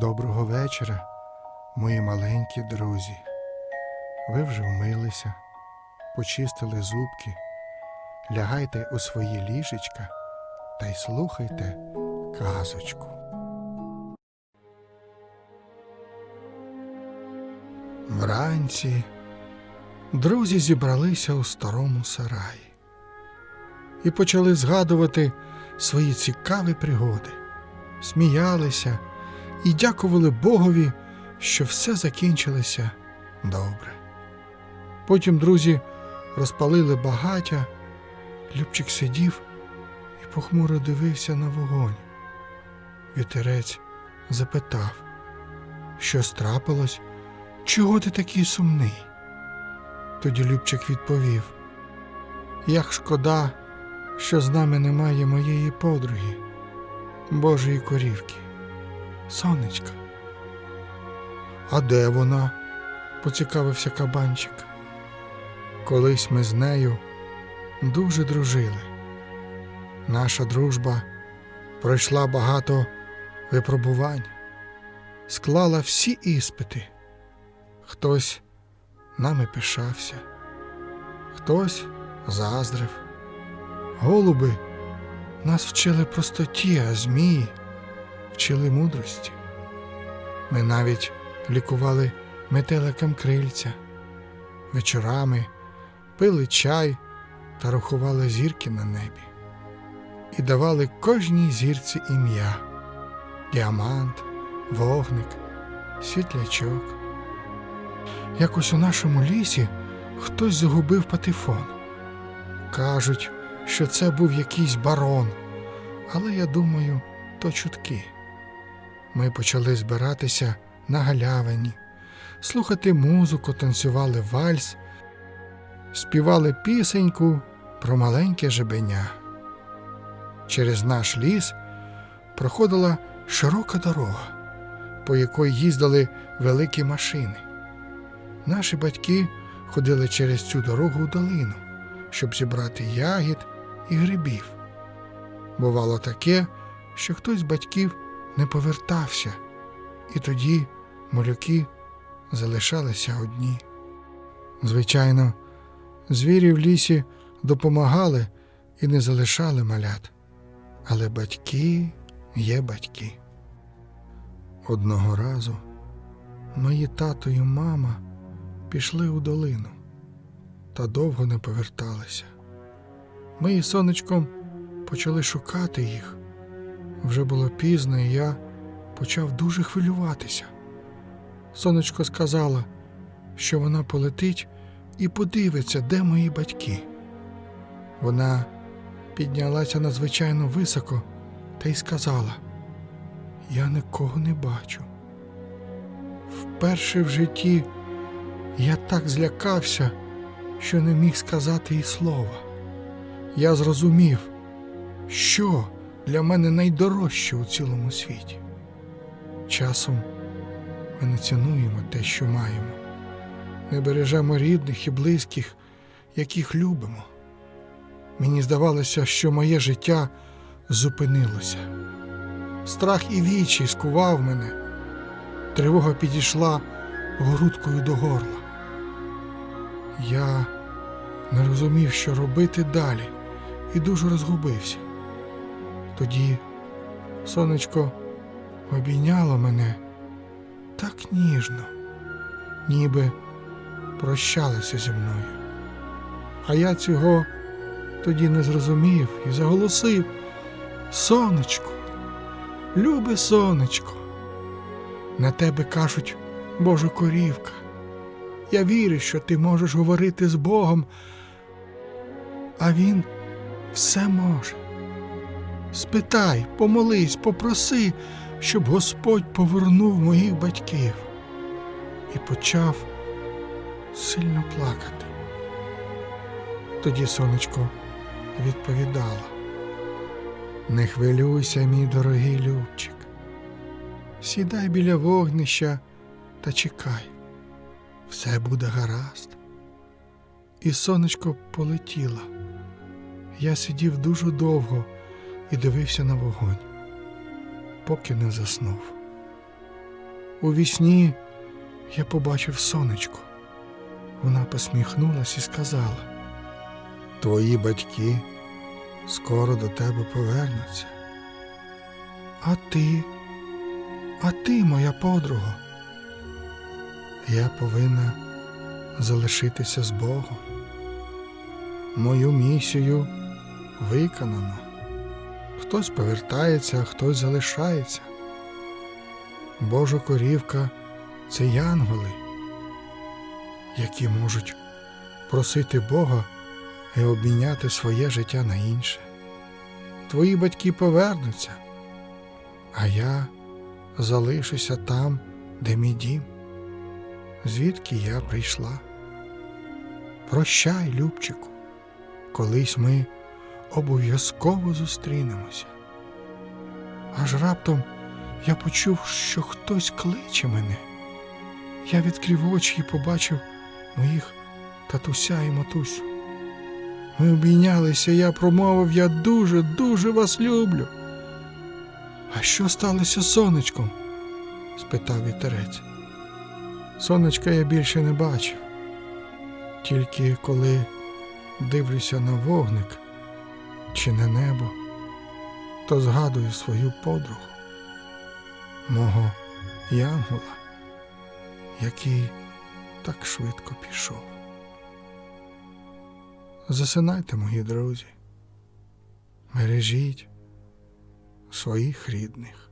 Доброго вечора, мої маленькі друзі. Ви вже вмилися, почистили зубки, лягайте у свої ліжечка та й слухайте казочку. Вранці друзі зібралися у старому сараї і почали згадувати свої цікаві пригоди, сміялися і дякували Богові, що все закінчилося добре. Потім друзі розпалили багаття, Любчик сидів і похмуро дивився на вогонь. Вітерець запитав, що страпилось, чого ти такий сумний? Тоді Любчик відповів: Як шкода, що з нами немає моєї подруги, Божої корівки, сонечка. А де вона? поцікавився кабанчик. Колись ми з нею дуже дружили. Наша дружба пройшла багато випробувань, склала всі іспити. Хтось нами пишався, хтось заздрив. Голуби нас вчили простоті, а змії вчили мудрості. Ми навіть лікували метеликам крильця, вечорами пили чай та рахували зірки на небі і давали кожній зірці ім'я діамант, вогник, світлячок. Якось у нашому лісі хтось загубив патефон. Кажуть, що це був якийсь барон, але я думаю, то чутки. Ми почали збиратися на галявині, слухати музику, танцювали вальс, співали пісеньку про маленьке жебеня. Через наш ліс проходила широка дорога, по якій їздили великі машини. Наші батьки ходили через цю дорогу у долину, щоб зібрати ягід і грибів. Бувало таке, що хтось з батьків не повертався, і тоді малюки залишалися одні. Звичайно, звірі в лісі допомагали і не залишали малят, але батьки є батьки. Одного разу мої тато і мама пішли у долину та довго не поверталися. Ми із сонечком почали шукати їх. Вже було пізно, і я почав дуже хвилюватися. Сонечко сказала, що вона полетить і подивиться, де мої батьки. Вона піднялася надзвичайно високо та й сказала: Я нікого не бачу. Вперше в житті я так злякався, що не міг сказати і слова. Я зрозумів, що для мене найдорожче у цілому світі. Часом ми не цінуємо те, що маємо, не бережемо рідних і близьких, яких любимо. Мені здавалося, що моє життя зупинилося. Страх і вічі скував мене, тривога підійшла грудкою до горла. Я не розумів, що робити далі, і дуже розгубився. Тоді сонечко обійняло мене так ніжно, ніби прощалося зі мною. А я цього тоді не зрозумів і заголосив Сонечко, любе сонечко, на тебе кажуть Божа корівка. Я вірю, що ти можеш говорити з Богом, а Він все може. Спитай, помолись, попроси, щоб Господь повернув моїх батьків. І почав сильно плакати. Тоді сонечко відповідала: Не хвилюйся, мій дорогий Любчик. Сідай біля вогнища та чекай, все буде гаразд. І сонечко полетіло. Я сидів дуже довго і дивився на вогонь, поки не заснув. У вісні я побачив сонечко. Вона посміхнулась і сказала: Твої батьки скоро до тебе повернуться. А ти, а ти, моя подруга, я повинна залишитися з Богом. Мою місію виконано. Хтось повертається, а хтось залишається. Божа корівка це янголи, які можуть просити Бога і обміняти своє життя на інше. Твої батьки повернуться, а я залишуся там, де мій дім, звідки я прийшла. Прощай, Любчику, колись ми обов'язково зустрінемося. Аж раптом я почув, що хтось кличе мене. Я відкрив очі і побачив моїх татуся і матусю. Ми обійнялися, я промовив, я дуже, дуже вас люблю. А що сталося з сонечком? спитав вітерець. Сонечка я більше не бачив. Тільки коли дивлюся на вогник чи не небо, то згадую свою подругу, мого Янгола, який так швидко пішов. Засинайте, мої друзі, бережіть своїх рідних.